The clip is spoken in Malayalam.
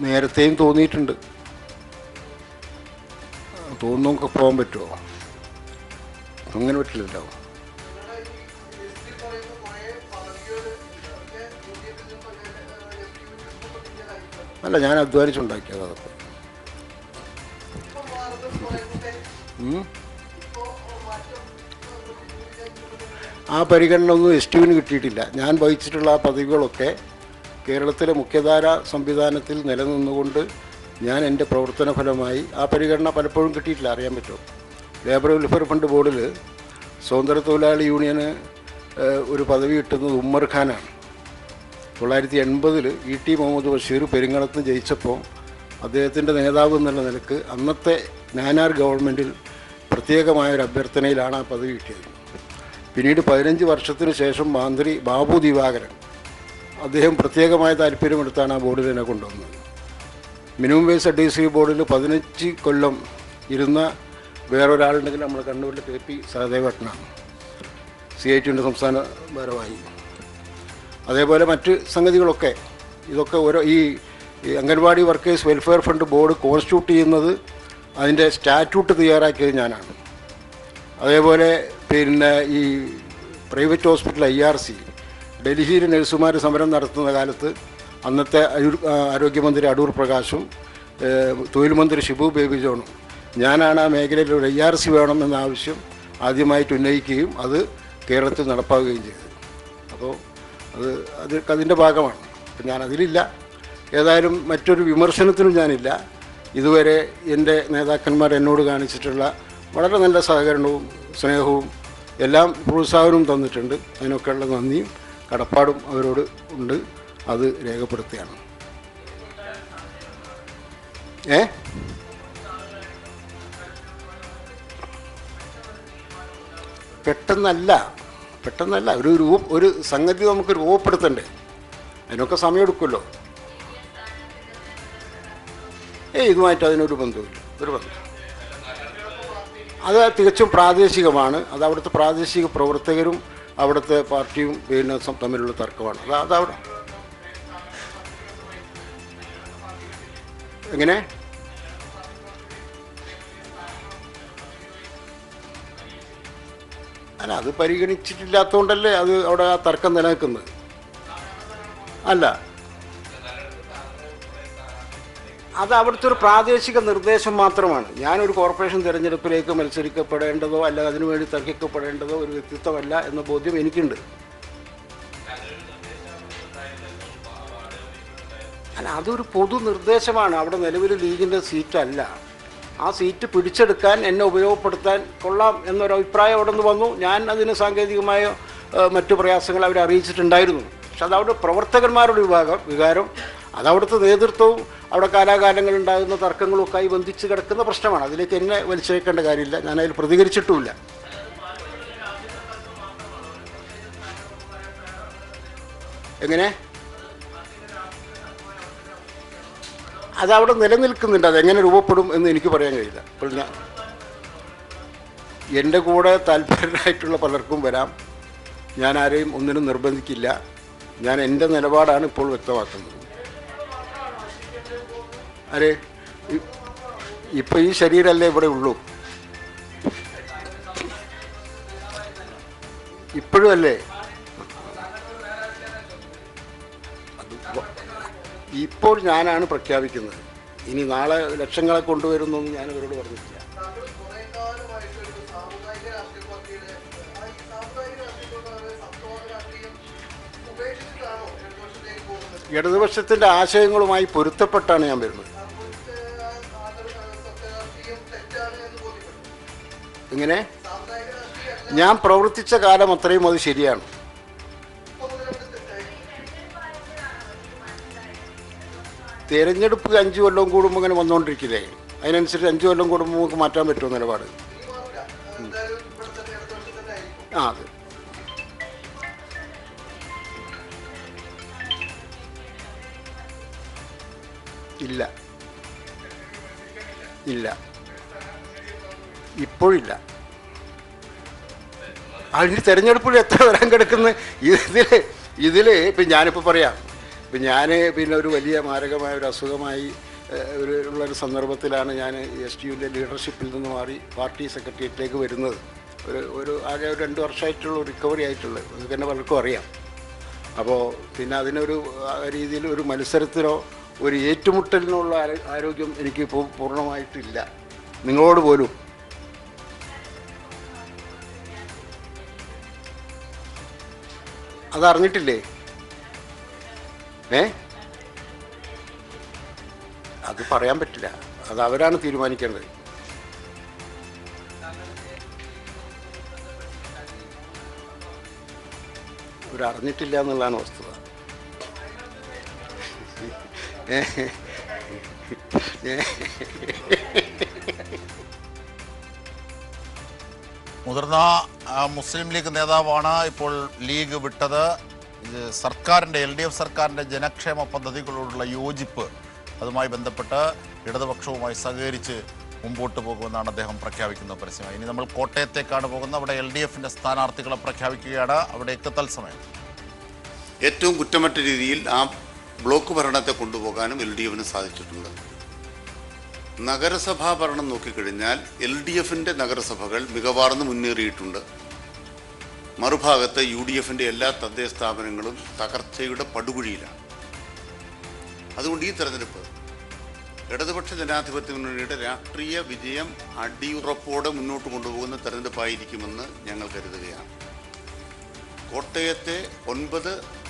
നേരത്തെയും തോന്നിയിട്ടുണ്ട്. തോന്നുന്നൊക്കെ പോകാൻ പറ്റുമോ? അങ്ങനെ പറ്റില്ലല്ലോ. അല്ല ഞാൻ അധ്വാനിച്ചുണ്ടാക്കിയത് അതൊക്കെ. ആ പരിഗണന ഒന്നും എസ് ടിവിന് കിട്ടിയിട്ടില്ല. ഞാൻ വഹിച്ചിട്ടുള്ള ആ പദവികളൊക്കെ കേരളത്തിലെ മുഖ്യധാര സംവിധാനത്തിൽ നിലനിന്നുകൊണ്ട് ഞാൻ എന്റെ പ്രവർത്തന ഫലമായി ആ പരിഗണന പലപ്പോഴും കിട്ടിയിട്ടില്ല അറിയാൻ പറ്റുമോ? ലേബർ വെൽഫെയർ ഫണ്ട് ബോർഡിൽ സ്വതന്ത്ര തൊഴിലാളി യൂണിയന് ഒരു പദവി കിട്ടുന്നത് ഉമ്മർ ഖാനാണ്. തൊള്ളായിരത്തി എൺപതിൽ ഇ ടി മുഹമ്മദ് ബഷീർ പെരിങ്ങളത്ത് ജയിച്ചപ്പോൾ അദ്ദേഹത്തിന്റെ നേതാവ് എന്നുള്ള നിലയ്ക്ക് അന്നത്തെ നാനാർ ഗവൺമെന്റിൽ പ്രത്യേകമായ ഒരു അഭ്യർത്ഥനയിലാണ് ആ പദവി കിട്ടിയത്. പിന്നീട് പതിനഞ്ച് വർഷത്തിന് ശേഷം മാന്ത്രി ബാബു ദിവാകരൻ അദ്ദേഹം പ്രത്യേകമായ താല്പര്യമെടുത്താണ് ആ ബോർഡിൽ എന്നെ കൊണ്ടുവന്നത്. മിനിമം വേസ് അഡ്വൈസറി ബോർഡിൽ പതിനഞ്ച് കൊല്ലം ഇരുന്ന വേറൊരാളുണ്ടെങ്കിൽ നമ്മുടെ കണ്ണൂരിലെ കെ പി സഹദേവട്ടനാണ് സി ഐ ടിയുടെ സംസ്ഥാന ഭാരവാഹി. അതേപോലെ മറ്റ് സംഗതികളൊക്കെ ഇതൊക്കെ ഓരോ ഈ anganwadi workers welfare fund board constitute ചെയ്യുന്നത് അതിന്റെ സ്റ്റാറ്റ്യൂട്ട് തയ്യാറാക്കിയത് ഞാനാണ്. അതേപോലെ പിന്നെ ഈ private hospital I R C ഡൽഹിയിൽ നഴ്സുമാർ സമരം നടത്തുന്ന കാലത്ത് അന്നത്തെ ആരോഗ്യമന്ത്രി അടൂർ പ്രകാശും തൊഴിൽ മന്ത്രി ഷിബു ബേബി ജോണും. ഞാനാണ് ആ മേഖലയിൽ ഒരു ഐ ആർ സി വേണമെന്ന ആവശ്യം ആദ്യമായിട്ട് ഉന്നയിക്കുകയും അത് കേരളത്തിൽ നടപ്പാക്കുകയും ചെയ്തു. അപ്പോൾ അത് അത് അതിന്റെ ഭാഗമാണ്. അപ്പം ഞാൻ അതിലില്ല ഏതായാലും മറ്റൊരു വിമർശനത്തിനും ഞാനില്ല. ഇതുവരെ എന്റെ നേതാക്കന്മാർ എന്നോട് കാണിച്ചിട്ടുള്ള വളരെ നല്ല സഹകരണവും സ്നേഹവും എല്ലാം പ്രോത്സാഹനവും തന്നിട്ടുണ്ട്. അതിനൊക്കെയുള്ള നന്ദിയും. കടപ്പാടും അവരോട് ഉണ്ട്. അത് രേഖപ്പെടുത്തുകയാണ്. ഏ? പെട്ടെന്നല്ല. പെട്ടെന്നല്ല. ഒരു രൂപ ഒരു സംഗതി നമുക്ക് രൂപപ്പെടുത്തണ്ടേ? അതിനൊക്കെ സമയമെടുക്കുമല്ലോ ഏയ് ഇതുമായിട്ട് അതിനൊരു ബന്ധമില്ല ഒരു ബന്ധം. അത് തികച്ചും പ്രാദേശികമാണ്. അത് അവിടുത്തെ പ്രാദേശിക പ്രവർത്തകരും അവിടുത്തെ പാർട്ടിയും പിന്നെ തമ്മിലുള്ള തർക്കമാണ്. അത് അതവിടെ. എങ്ങനെ? അല്ല അത് പരിഗണിച്ചിട്ടില്ലാത്തതുകൊണ്ടല്ലേ അത് അവിടെ ആ തർക്കം നിലനിൽക്കുന്നത്. അല്ല. അത് അവിടുത്തെ ഒരു പ്രാദേശിക നിർദ്ദേശം മാത്രമാണ്. ഞാനൊരു കോർപ്പറേഷൻ തിരഞ്ഞെടുപ്പിലേക്ക് മത്സരിക്കപ്പെടേണ്ടതോ അല്ല അതിനുവേണ്ടി തർക്കിക്കപ്പെടേണ്ടതോ ഒരു വ്യക്തിത്വമല്ല എന്ന ബോധ്യം എനിക്കുണ്ട്. അല്ല അതൊരു പൊതു നിർദ്ദേശമാണ്. അവിടെ നിലവിൽ ലീഗിന്റെ സീറ്റല്ല. ആ സീറ്റ് പിടിച്ചെടുക്കാൻ എന്നെ ഉപയോഗപ്പെടുത്താൻ കൊള്ളാം എന്നൊരു അഭിപ്രായം അവിടെ നിന്ന് വന്നു. ഞാൻ അതിന് സാങ്കേതികമായ മറ്റു പ്രയാസങ്ങൾ അവരെ അറിയിച്ചിട്ടുണ്ടായിരുന്നു. പക്ഷെ അതവിടെ പ്രവർത്തകന്മാരുടെ വിഭാഗം വികാരം അതവിടുത്തെ നേതൃത്വവും അവിടെ കാലാകാലങ്ങളിൽ ഉണ്ടാകുന്ന തർക്കങ്ങളൊക്കെയായി ബന്ധിച്ച് കിടക്കുന്ന പ്രശ്നമാണ്. അതിലേക്ക് എന്നെ വലിച്ചേക്കേണ്ട കാര്യമില്ല. ഞാൻ അതിൽ പ്രതികരിച്ചിട്ടുമില്ല. എങ്ങനെ? അത് അതവിടെ നിലനിൽക്കുന്നുണ്ട്. എങ്ങനെ രൂപപ്പെടും എന്ന് എനിക്ക് പറയാൻ കഴിയില്ല. അപ്പോൾ ഞാൻ എന്റെ കൂടെ താല്പര്യരായിട്ടുള്ള പലർക്കും വരാം. ഞാൻ ആരെയും ഒന്നിനും നിർബന്ധിക്കില്ല. ഞാൻ എന്റെ നിലപാടാണ് ഇപ്പോൾ വ്യക്തമാക്കുന്നത്. ഇ- ഇപ്പൊ ഈ ശരീരമല്ലേ ഇവിടെ ഉള്ളൂ? ഇപ്പോഴും അല്ലേ? ഇപ്പോൾ ഞാനാണ് പ്രഖ്യാപിക്കുന്നത്. ഇനി നാളെ ലക്ഷങ്ങളെ കൊണ്ടുവരുന്നൊന്നും ഞാൻ ഇവരോട് പറഞ്ഞിട്ടില്ല. ഇടതുപക്ഷത്തിന്റെ ആശയങ്ങളുമായി പൊരുത്തപ്പെട്ടാണ് ഞാൻ വരുന്നത്. ഇങ്ങനെ? ഞാൻ പ്രവർത്തിച്ച കാലം അത്രയും അത് ശരിയാണ്. തിരഞ്ഞെടുപ്പ് അഞ്ച് കൊല്ലം കൂടുമ്പോൾ ഇങ്ങനെ വന്നുകൊണ്ടിരിക്കില്ലേ അതിനനുസരിച്ച് അഞ്ച് കൊല്ലം കൂടുമ്പോൾ നമുക്ക് മാറ്റാൻ പറ്റുമോ നിലപാട്? ആ അതെ. ഇല്ല. ഇല്ല. ഇപ്പോഴില്ല. അതിന് തെരഞ്ഞെടുപ്പിൽ എത്ര വരാൻ കിടക്കുന്ന? ഇതിൽ ഇതിൽ ഇപ്പം ഞാനിപ്പോൾ പറയാം. ഇപ്പം ഞാൻ പിന്നെ ഒരു വലിയ മാരകമായ ഒരു അസുഖമായി ഒരു ഉള്ളൊരു സന്ദർഭത്തിലാണ് ഞാൻ എസ് ടി യുവിന്റെ ലീഡർഷിപ്പിൽ നിന്ന് മാറി പാർട്ടി സെക്രട്ടേറിയറ്റിലേക്ക് വരുന്നത്. ഒരു ഒരു ആകെ ഒരു രണ്ട് വർഷമായിട്ടുള്ള റിക്കവറി ആയിട്ടുള്ളത് നിങ്ങൾക്ക് തന്നെ പലർക്കും അറിയാം. അപ്പോൾ പിന്നെ അതിനൊരു രീതിയിൽ ഒരു മത്സരത്തിനോ ഒരു ഏറ്റുമുട്ടലിനോ ഉള്ള ആരോഗ്യം എനിക്ക് ഇപ്പോൾ പൂർണമായിട്ടില്ല. നിങ്ങളോട് പോലും അതറിഞ്ഞിട്ടില്ലേ? ഏ? അത് പറയാൻ പറ്റില്ല. അത് അവരാണ് തീരുമാനിക്കേണ്ടത്. ഇവരറിഞ്ഞിട്ടില്ല എന്നുള്ളതാണ് വസ്തുത. ഏ? ഏ? മുതിർന്ന മുസ്ലിം ലീഗ് നേതാവാണ് ഇപ്പോൾ ലീഗ് വിട്ടത്. ഇത് സർക്കാരിന്റെ എൽ ഡി എഫ് സർക്കാരിന്റെ ജനക്ഷേമ പദ്ധതികളോടുള്ള യോജിപ്പ് അതുമായി ബന്ധപ്പെട്ട് ഇടതുപക്ഷവുമായി സഹകരിച്ച് മുമ്പോട്ട് പോകുമെന്നാണ് അദ്ദേഹം പ്രഖ്യാപിക്കുന്നത് പരസ്യമായി ഇനി നമ്മൾ കോട്ടയത്തേക്കാണ് പോകുന്നത്. അവിടെ എൽ ഡി എഫിന്റെ സ്ഥാനാർത്ഥികളെ പ്രഖ്യാപിക്കുകയാണ്. അവിടേക്ക് തത്സമയം ഏറ്റവും കുറ്റമറ്റ രീതിയിൽ ആ ബ്ലോക്ക് ഭരണത്തെ കൊണ്ടുപോകാനും എൽ ഡി എഫിന് സാധിച്ചിട്ടുണ്ട്. നഗരസഭാ ഭരണം നോക്കിക്കഴിഞ്ഞാൽ എൽ ഡി എഫിന്റെ നഗരസഭകൾ മികവാർന്ന് മുന്നേറിയിട്ടുണ്ട്. മറുഭാഗത്ത് യു ഡി എഫിന്റെ എല്ലാ തദ്ദേശ സ്ഥാപനങ്ങളും തകർച്ചയുടെ പടുകുഴിയിലാണ്. അതുകൊണ്ട് ഈ തെരഞ്ഞെടുപ്പ് ഇടതുപക്ഷ ജനാധിപത്യ മുന്നണിയുടെ രാഷ്ട്രീയ വിജയം അടിയുറപ്പോടെ മുന്നോട്ട് കൊണ്ടുപോകുന്ന തെരഞ്ഞെടുപ്പായിരിക്കുമെന്ന് ഞങ്ങൾ കരുതുകയാണ്. കോട്ടയത്തെ ഒൻപത്